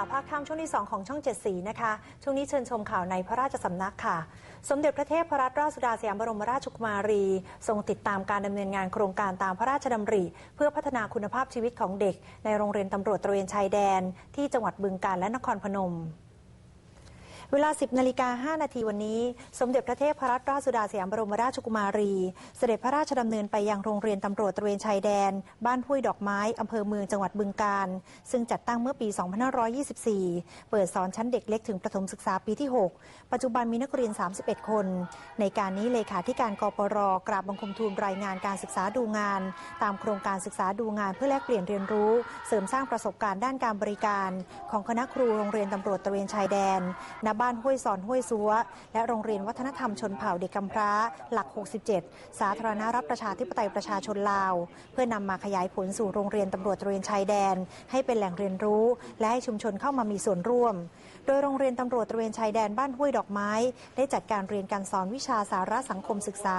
าวภาคค่ำช่วงที่ 2 ของช่องเจ็ดสีนะคะ ช่วงนี้เชิญชมข่าวในพระราชสำนักค่ะ สมเด็จพระเทพรัตนราชสุดาสยามบรมราชกุมารี ทรงติดตามการดำเนินงานโครงการตามพระราชดำริ เพื่อพัฒนาคุณภาพชีวิตของเด็ก ในโรงเรียนตำรวจตระเวนชายแดน ที่จังหวัดบึงกาฬและนครพนม เวลา 10นาฬิกา5นาทีวันนี้ สมเด็จพระเทพรัตนราชสุดาสยามบรมราชกุมารี เสด็จพระราชดำเนินไปยังโรงเรียนตำรวจตระเวนชายแดน บ้านห้วยดอกไม้อำเภอเมืองจังหวัดบึงกาฬซึ่งจัดตั้งเมื่อปี 2524 เปิดสอนชั้นเด็กเล็กถึงประถมศึกษาปีที่ 6 ปัจจุบันมีนักเรียน 31 คน ในการนี้เลขาธิการกปรกราบบังคมทูลรายงานการศึกษาดูงาน ตามโครงการศึกษาดูงานเพื่อแลกเปลี่ยนเรียนรู้ เสริมสร้างประสบการณ์ด้านการบริการ ของคณะครูโรงเรียนตำรวจตระเวนชายแดนณบ้านห้วยซอนห้วยซัว และโรงเรียนวัฒนธรรมชนเผ่าเด็กกำพร้า หลัก 67 สาธารณรัฐประชาธิปไตยประชาชนลาว เพื่อนำมาขยายผลสู่โรงเรียนตำรวจตระเวนชายแดน ให้เป็นแหล่งเรียนรู้ และให้ชุมชนเข้ามามีส่วนร่วม โดยโรงเรียนตำรวจตระเวนชายแดนบ้านห้วยดอกไม้ ได้จัดการเรียนการสอนวิชาสาระสังคมศึกษา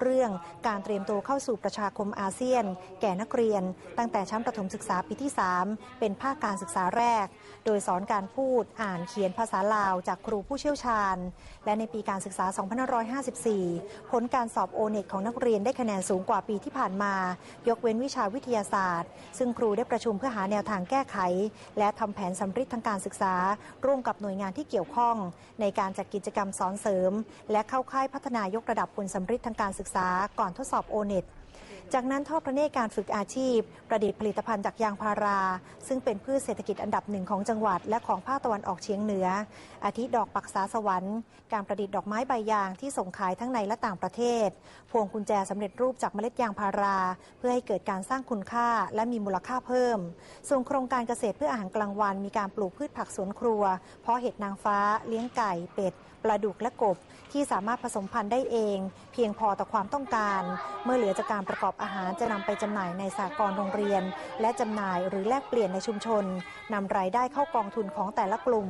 เรื่องการเตรียมตัวเข้าสู่ประชาคมอาเซียน แก่นักเรียน ตั้งแต่ชั้นประถมศึกษาปีที่ 3 เป็นภาคการศึกษาแรก โดยสอนการพูดอ่านเขียนภาษาลาวจากครูผู้เชี่ยวชาญ และในปีการศึกษา 2554 ผลการสอบโอเน็ตของนักเรียนได้คะแนนสูงกว่าปีที่ผ่านมา ยกเว้นวิชาวิทยาศาสตร์ ซึ่งครูได้ประชุมเพื่อหาแนวทางแก้ไข และทำแผนสำริดทางการศึกษา ร่วมกับหน่วยงานที่เกี่ยวข้อง ในการจัดกิจกรรมสอนเสริม และเข้าค่ายพัฒนายกระดับผลสำริดทางการศึกษาก่อนทดสอบโอเน็ต จากนั้นทอดพระเนตรการฝึกอาชีพ ประดิษฐ์ผลิตภัณฑ์จากยางพารา ซึ่งเป็นพืชเศรษฐกิจอันดับหนึ่งของจังหวัด และของภาคตะวันออกเฉียงเหนือ อาทิดอกปักษาสวรรค์ การประดิษฐ์ดอกไม้ใบยางที่ส่งขายทั้งในและต่างประเทศ พวงกุญแจสำเร็จรูปจากเมล็ดยางพารา เพื่อให้เกิดการสร้างคุณค่าและมีมูลค่าเพิ่ม ส่วนโครงการเกษตรเพื่ออาหารกลางวัน มีการปลูกพืชผักสวนครัว เพาะเห็ดนางฟ้า เลี้ยงไก่ เป็ด ปลาดุกและกบ ที่สามารถผสมพันธุ์ได้เอง เพียงพอต่อความต้องการ เมื่อเหลือจากการประกอบอาหารจะนำไปจำหน่ายในสากลโรงเรียน และจำหน่ายหรือแลกเปลี่ยนในชุมชนนำรายได้เข้ากองทุนของแต่ละกลุ่ม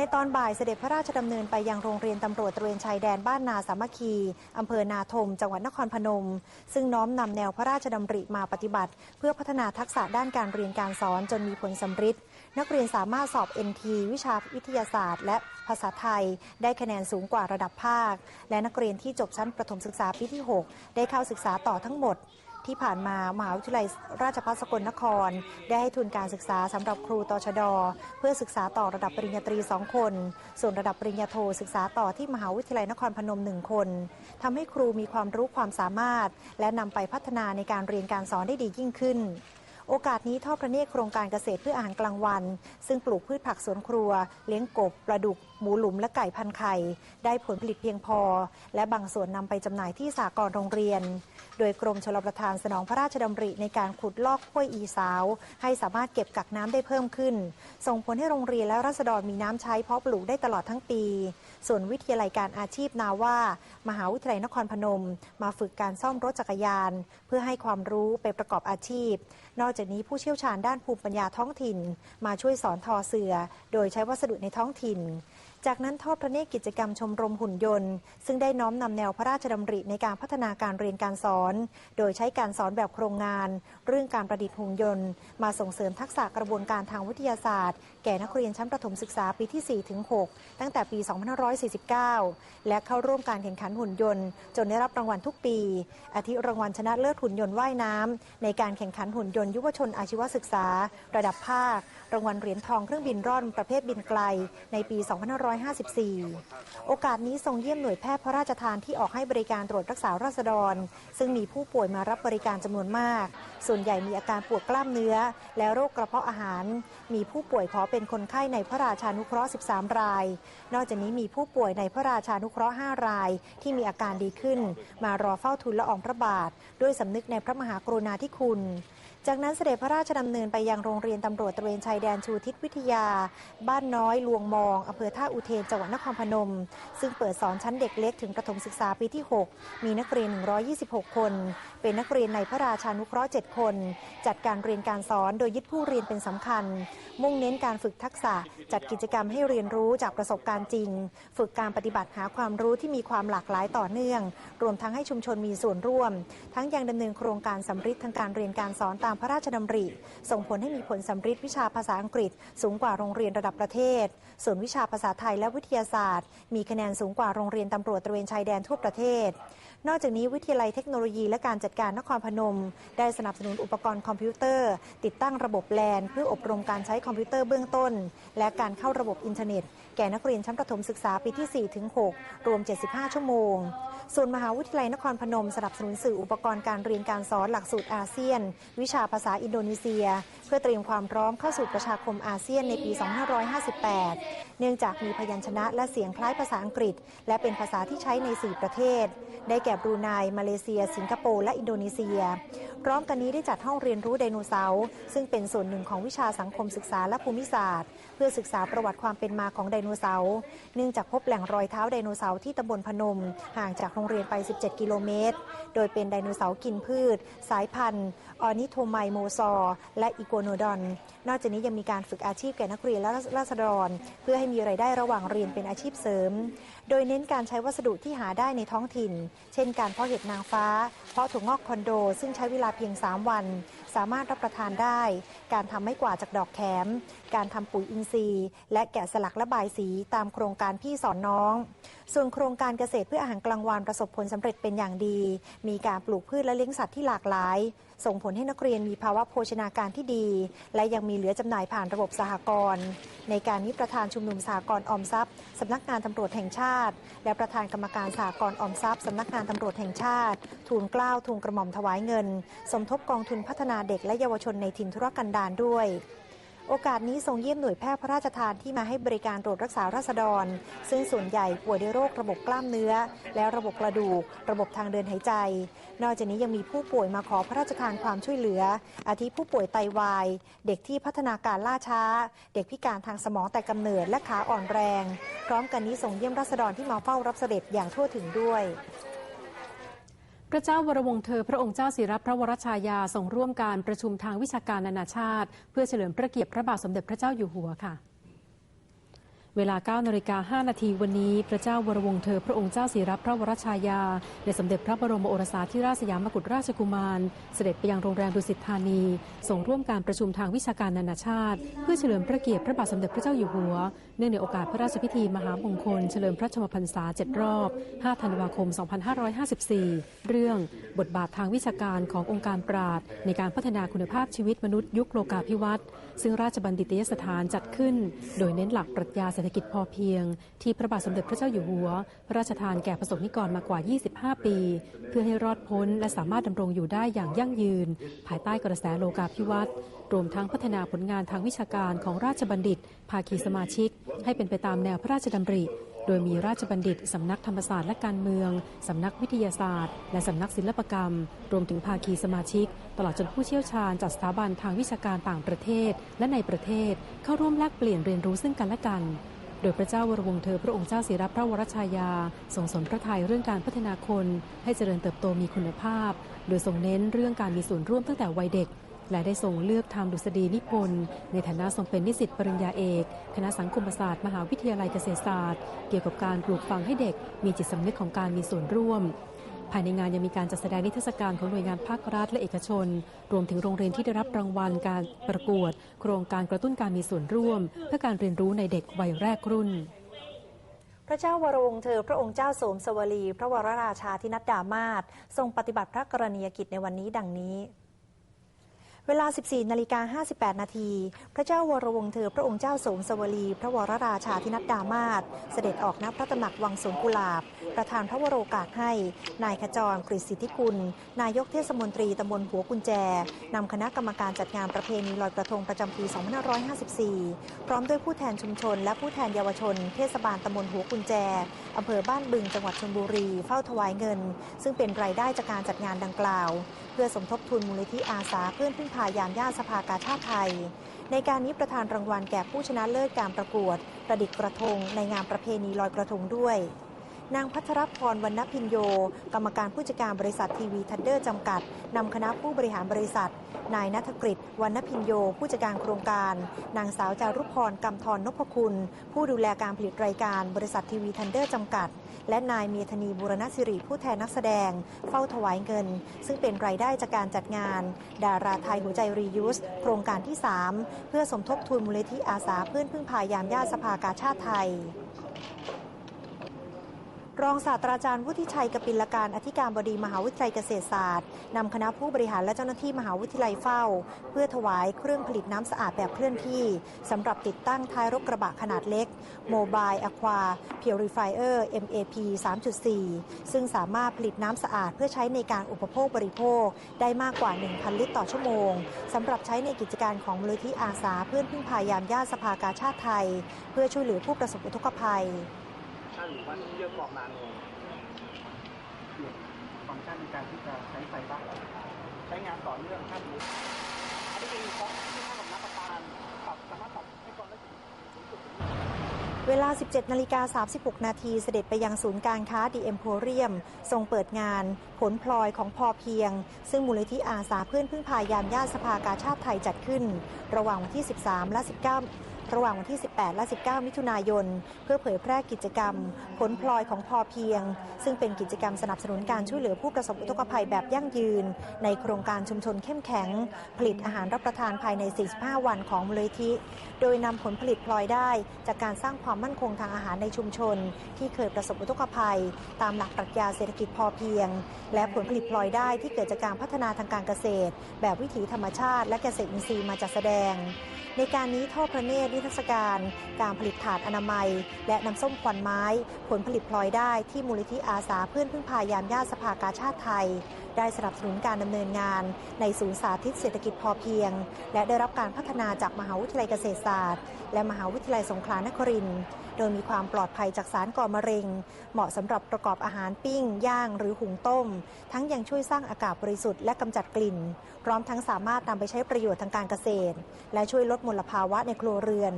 ในตอนบ่ายเสด็จพระราชดำเนินไปยังโรงเรียนตำรวจตระเวนชายแดนบ้านนาสามัคคีอำเภอนาทม จังหวัดนครพนม ซึ่งน้อมนำแนวพระราชดำริมาปฏิบัติ เพื่อพัฒนาทักษะด้านการเรียนการสอนจนมีผลสำฤทธิ์นักเรียนสามารถสอบ NT วิชาวิทยาศาสตร์ และภาษาไทย ได้คะแนนสูงกว่าระดับภาค และนักเรียนที่จบชั้นประถมศึกษาปีที่ 6 ได้เข้าศึกษาต่อทั้งหมด ที่ผ่านมามหาวิทยาลัยราชภัฏสกลนคร ได้ให้ทุนการศึกษาสำหรับครูตชด เพื่อศึกษาต่อระดับปริญญาตรี 2 คน ส่วนระดับปริญญาโทศึกษาต่อที่มหาวิทยาลัยนครพนม 1 คนทำให้ครูมีความรู้ความสามารถ และนำไปพัฒนาในการเรียนการสอนได้ดียิ่งขึ้นโอกาสนี้ทอดพระเนตรโครงการเกษตรเพื่ออาหารกลางวัน ซึ่งปลูกพืชผักสวนครัว เลี้ยงกบ ปลาดุก หมูหลุมและไก่พันไข่ ได้ผลผลิตเพียงพอ และบางส่วนนำไปจำหน่ายที่สากลโรงเรียน โดยกรมชลประทานสนองพระราชดำริในการขุดลอกห้วยอีสาว ให้สามารถเก็บกักน้ำได้เพิ่มขึ้น ส่งผลให้โรงเรียนและรัษฎรมีน้ำใช้เพาะปลูกได้ตลอดทั้งปี ส่วนวิทยาลัยการอาชีพนาว่า มหาวิทยาลัยนครพนม มาฝึกการซ่อมรถจักรยาน เพื่อให้ความรู้ไปประกอบอาชีพ นอกจากนี้ผู้เชี่ยวชาญด้านภูมิปัญญาท้องถิ่น มาช่วยสอนทอเสือ โดยใช้วัสดุในท้องถิ่น จากนั้นทอดพระเนตรกิจกรรมชมรมหุ่นยนต์ ซึ่งได้น้อมนำแนวพระราชดำริในการพัฒนาการเรียนการสอน โดยใช้การสอนแบบโครงงาน เรื่องการประดิษฐ์หุ่นยนต์ มาส่งเสริมทักษะกระบวนการทางวิทยาศาสตร์ แก่นักเรียนชั้นประถมศึกษาปีที่ 4 ถึง 6 ตั้งแต่ปี 2549 และเข้าร่วมการแข่งขันหุ่นยนต์ จนได้รับรางวัลทุกปี อาทิรางวัลชนะเลิศหุ่นยนต์ว่ายน้ำในการแข่งขันหุ่นยนต์ยุวชนอาชีวศึกษา ระดับภาค รางวัลเหรียญทองเครื่องบินร่อนประเภทบินไกล ในปี 254 2554 โอกาสนี้ทรงเยี่ยมหน่วยแพทย์พระราชทานที่ออกให้บริการตรวจรักษาราษฎร ซึ่งมีผู้ป่วยมารับบริการจำนวนมาก ส่วนใหญ่มีอาการปวดกล้ามเนื้อ และโรคกระเพาะอาหาร มีผู้ป่วยขอเป็นคนไข้ในพระราชานุเคราะห์ 13 ราย นอกจากนี้มีผู้ป่วยในพระราชานุเคราะห์ 5 ราย ที่มีอาการดีขึ้น มารอเฝ้าทูลละอองพระบาท ด้วยสำนึกในพระมหากรุณาธิคุณ จากนั้นเสด็จพระราชดำเนินไปยังโรงเรียนตำรวจตระเวนชายแดนชูทิศวิทยา บ้านน้อยลวงมองอำเภอท่าอุเทนจังหวัดนครพนม ซึ่งเปิดสอนชั้นเด็กเล็กถึงประถมศึกษาปีที่ 6 มีนักเรียน 126 คน เป็นนักเรียนในพระราชานุเคราะห์ 7 คน จัดการเรียนการสอนโดยยึดผู้เรียนเป็นสำคัญ มุ่งเน้นการฝึกทักษะ จัดกิจกรรมให้เรียนรู้จากประสบการณ์จริง ฝึกการปฏิบัติหาความรู้ที่มีความหลากหลายต่อเนื่อง รวมทั้งให้ชุมชนมีส่วนร่วม ทั้งยังดำเนินโครงการสำริดทางการเรียนการสอนตามพระราชดำริ ส่งผลให้มีผลสำฤทธิ์วิชาภาษาอังกฤษ สูงกว่าโรงเรียนระดับประเทศ ส่วนวิชาภาษาไทยและวิทยาศาสตร์ มีคะแนนสูงกว่าโรงเรียนตำรวจตระเวนชายแดนทั่วประเทศ นอกจากนี้วิทยาลัยเทคโนโลยีและการจัดการนครพนม ได้สนับสนุนอุปกรณ์คอมพิวเตอร์ ติดตั้งระบบแลนเพื่ออบรมการใช้คอมพิวเตอร์เบื้องต้น และการเข้าระบบอินเทอร์เน็ต แก่นักเรียนชั้นประถมศึกษาปีที่ 4 ถึง 6 รวม 75 ชั่วโมง ส่วนมหาวิทยาลัยนครพนมสนับสนุนสื่ออุปกรณ์การเรียนการสอนหลักสูตรอาเซียน วิชาภาษาอินโดนีเซีย เพื่อเตรียมความพร้อมเข้าสู่ประชาคมอาเซียนในปี 2558 เนื่องจากมีพยัญชนะและเสียงคล้ายภาษาอังกฤษ และเป็นภาษาที่ใช้ใน 4 ประเทศ ได้แก่บรูไน มาเลเซีย สิงคโปร์ และอินโดนีเซีย พร้อมกันนี้ได้จัดห้องเรียนรู้ไดโนเสาร์ซึ่งเป็นส่วนหนึ่งของวิชาสังคมศึกษาและภูมิศาสตร์ เพื่อศึกษาประวัติความเป็นมาของไดโนโนเสาร์เนื่องจากพบแหล่งรอยเท้าไดโนเสาร์ที่ตำบลพนม ห่างจากโรงเรียนไป 17 กิโลเมตร โดยเป็นไดโนเสาร์กินพืช สายพันธุ์ ออนิโทไมโมซอร์และอีโกโนดอน นอกจากนี้ยังมีการฝึกอาชีพแก่นักเรียนและราษฎร เพื่อให้มีรายได้ระหว่างเรียนเป็นอาชีพเสริม โดยเน้นการใช้วัสดุที่หาได้ในท้องถิ่น เช่นการเพาะเห็ดนางฟ้า เพาะถั่วงอกคอนโด ซึ่งใช้เวลาเพียง 3 วัน สามารถรับประทานได้ การทำไม้กวาดจากดอกแขม การทำปุ๋ยอินทรีย์ และแกะสลักและบายสีตามโครงการพี่สอนน้อง ส่วนโครงการเกษตรเพื่ออาหารกลางวันประสบผลสำเร็จเป็นอย่างดี มีการปลูกพืชและเลี้ยงสัตว์ที่หลากหลาย ส่งผลให้นักเรียนมีภาวะโภชนาการที่ดี และยังมีเหลือจำหน่ายผ่านระบบสหกรณ์ในการนี้ประธานชุมนุมสหกรณ์ออมทรัพย์สำนักงานตำรวจแห่งชาติ และประธานกรรมการสหกรณ์ออมทรัพย์สำนักงานตำรวจแห่งชาติ ทูลเกล้าทูลกระหม่อมถวายเงิน สมทบกองทุนพัฒนาเด็กและเยาวชนในถิ่นธุรกันดารด้วย โอกาสนี้ทรงเยี่ยมหน่วยแพทย์พระราชทานที่มาให้บริการตรวจรักษาราษฎร ซึ่งส่วนใหญ่ป่วยด้วยโรคระบบกล้ามเนื้อ และระบบกระดูก ระบบทางเดินหายใจ นอกจากนี้ยังมีผู้ป่วยมาขอพระราชทานความช่วยเหลือ อาทิผู้ป่วยไตวาย เด็กที่พัฒนาการล่าช้า เด็กพิการทางสมองแต่กำเนิดและขาอ่อนแรง พร้อมกันนี้ทรงเยี่ยมราษฎรที่มาเฝ้ารับเสด็จอย่างทั่วถึงด้วย พระเจ้าวรวงเธอพระองค์เจ้าศิรับพระวรชายาส่งร่วมการประชุมทางวิชาการนานาชาติ เพื่อเฉลิมพระเกียรติพระบาทสมเด็จพระเจ้าอยู่หัวค่ะ เวลา9นาฬิกา5นาทีวันนี้ พระเจ้าวรวงเธอพระองค์เจ้าศิรับพระวรชายาและสมเด็จพระบรมโอรสาธิราชสยามกุฎราชกุมาร เสด็จไปยังโรงแรมดุสิตธานี ส่งร่วมการประชุมทางวิชาการนานาชาติ เพื่อเฉลิมพระเกียรติพระบาทสมเด็จพระเจ้าอยู่หัว เนื่องในโอกาสพระราชพิธีมหามงคล เฉลิมพระชมพรรษา7รอบ 5 ธันวาคม 2554 เรื่องบทบาททางวิชาการขององค์การปราดในการพัฒนาคุณภาพชีวิตมนุษย์ยุคโลกาภิวัตน์ซึ่งราชบัณฑิตยสถานจัดขึ้น โดยเน้นหลักปรัชญาเศรษฐกิจพอเพียง ที่พระบาทสมเด็จพระเจ้าอยู่หัว พระราชทานแก่ประสบนิกรมากว่า 25 ปี เพื่อให้รอดพ้นและสามารถดำรงอยู่ได้อย่างยั่งยืน ภายใต้กระแสโลกาภิวัตน์รวมทั้งพัฒนาผลงานทางวิชาการของราชบัณฑิต ภาคีสมาชิก ให้เป็นไปตามแนวพระราชดำริ โดยมีราชบัณฑิต สำนักธรรมศาสตร์และการเมือง สำนักวิทยาศาสตร์ และสำนักศิลปกรรม รวมถึงภาคีสมาชิก ตลอดจนผู้เชี่ยวชาญจากสถาบันทางวิชาการต่างประเทศและในประเทศ เข้าร่วมแลกเปลี่ยนเรียนรู้ซึ่งกันและกัน โดยพระเจ้าวรวงเธอพระองค์เจ้าศิรพระวรชายาส่งสนพระทัยเรื่องการพัฒนาคน ให้เจริญเติบโตมีคุณภาพ โดยทรงเน้นเรื่องการมีส่วนร่วมตั้งแต่วัยเด็ก และได้ทรงเลือกทำดุษฎีนิพนธ์ในฐานะทรงเป็นนิสิตปริญญาเอก คณะสังคมศาสตร์ มหาวิทยาลัยเกษตรศาสตร์ เกี่ยวกับการปลูกฝังให้เด็ก มีจิตสำนึกของการมีส่วนร่วม ภายในงานยังมีการจัดแสดงนิทรรศการของหน่วยงานภาครัฐและเอกชน รวมถึงโรงเรียนที่ได้รับรางวัลการประกวด โครงการกระตุ้นการมีส่วนร่วม เพื่อการเรียนรู้ในเด็กวัยแรกรุ่นพระเจ้าวรวงเธอพระองค์เจ้าโสมสวลี พระวรราชาธินัดดามาศทรงปฏิบัติพระกรณียกิจในวันนี้ดังนี้ เวลา 14 นาฬิกา 58 นาที พระเจ้าวรวงศ์เธอ พระองค์เจ้าสมสวลี พระวรราชาธินัดดามาศเสด็จออกณพระตำหนักวังสวนกุหลาบ ประธานพระวโรกาสให้ นายขจรกฤษสิทธิกุลนายกเทศมนตรีตำบลหัวกุญแจ นำคณะกรรมการจัดงานประเพณีลอยกระทงประจำปี 2554 พร้อมด้วยผู้แทนชุมชน และผู้แทนเยาวชน เทศบาลตำบลหัวกุญแจอำเภอบ้านบึงจังหวัดชลบุรี เฝ้าถวายเงิน ซึ่งเป็นรายได้จากการจัดงานดังกล่าว เพื่อสมทบทุนมูลนิธิอาสาเพื่อนพึ่งพายามย่าสภากาชาติไทย ในการนี้ประธานรางวัลแก่ผู้ชนะเลิศการประกวด ประดิษฐ์กระทง ในงานประเพณีลอยกระทงด้วย นางพัทรพรวรรณพินโย กรรมการผู้จัดการบริษัททีวีทันเดอร์จำกัด นำคณะผู้บริหารบริษัท นายนัทกฤษวรรณพินโย ผู้จัดการโครงการ นางสาวจารุพรกำธรนพคุณ ผู้ดูแลการผลิตรายการบริษัททีวีทันเดอร์จำกัด และนายเมธนีบูรณสิริผู้แทนนักแสดง เฝ้าถวายเงิน ซึ่งเป็นรายได้จากการจัดงาน ดาราไทยหัวใจรียูสโครงการที่ 3 เพื่อสมทบทุนมูลนิธิอาสาเพื่อนพึ่งพายามญาติสภากาชาติไทย รองศาสตราจารย์วุฒิชัยกปิลการอธิการบดีมหาวิทยาลัยเกษตรศาสตร์นำคณะผู้บริหารและเจ้าหน้าที่มหาวิทยาลัยเฝ้า เพื่อถวายเครื่องผลิตน้ำสะอาดแบบเคลื่อนที่สำหรับติดตั้งท้ายรถกระบะขนาดเล็ก Mobile Aqua Purifier MAP 3.4 ซึ่งสามารถผลิตน้ำสะอาดเพื่อใช้ในการอุปโภคบริโภค ได้มากกว่า 1,000 ลิตรต่อชั่วโมงสำหรับใช้ในกิจการของมูลนิธิอาสาเพื่อนพึ่งพายามญาติสภากาชาติไทย เพื่อช่วยเหลือผู้ประสบอุทกภัย หรือว่าเยอะบอกนานงเปลี่ยนฟังก์ชันในการที่จะใช้ไฟบ้างใช้งานต่อเนื่องถ้าสมมติอันนี้เป็นคอร์สที่เท่ากับน้ำประปาปรับสามารถปรับให้ก่อนได้ถึงสูงสุดถึงเวลา 17 นาฬิกา 36 นาทีเสด็จไปยังศูนย์การค้าดีเอ็มโพเรียม ทรงเปิดงาน ผลพลอยของพอเพียง ซึ่งมูลนิธิอาสาเพื่อนพึ่งพายามญาติสภากาชาติไทยจัดขึ้น ระหว่างวันที่ 13 และ 19 ระหว่างวันที่ 18 และ 19 มิถุนายน เพื่อเผยแพร่กิจกรรม ผลพลอยของพอเพียง ซึ่งเป็นกิจกรรมสนับสนุนการช่วยเหลือผู้ประสบอุทกภัยแบบยั่งยืน ในโครงการชุมชนเข้มแข็ง ผลิตอาหารรับประทานภายใน 45 วันของมูลนิธิ โดยนำผลผลิตพลอยได้จากการสร้างความมั่นคงทางอาหารในชุมชน ที่เคยประสบอุทกภัย ตามหลักปรัชญาเศรษฐกิจพอเพียง และผลผลิตพลอยได้ที่เกิดจากการพัฒนาทางการเกษตร แบบวิถีธรรมชาติ และเกษตรอินทรีย์มาจัดแสดง ในการนี้ทอดพระเนตรนิทรรศการ การผลิตถาดอนามัย และน้ำส้มควันไม้ ผลผลิตพลอยได้ที่มูลนิธิอาสาเพื่อนพึ่งพายามญาติสภากาชาติไทย ได้สนับสนุนการดำเนินงาน ในศูนย์สาธิตเศรษฐกิจพอเพียง และได้รับการพัฒนาจากมหาวิทยาลัยเกษตรศาสตร์ และมหาวิทยาลัยสงขลานครินทร์ โดยมีความปลอดภัยจากสารก่อมะเร็ง เหมาะสำหรับประกอบอาหารปิ้ง ย่างหรือหุงต้ม ทั้งยังช่วยสร้างอากาศบริสุทธิ์และกำจัดกลิ่น พร้อมทั้งสามารถนำไปใช้ประโยชน์ทางการเกษตร และช่วยลดมลภาวะในครัวเรือน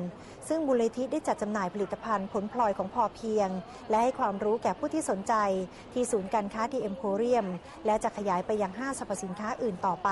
ซึ่งมูลนิธิได้จัดจำหน่ายผลิตภัณฑ์ผลพลอยของพอเพียง และให้ความรู้แก่ผู้ที่สนใจ ที่ศูนย์การค้าดีเอ็มโพเรียมและจะขยายไปยังห้างสรรพสินค้าอื่นต่อไป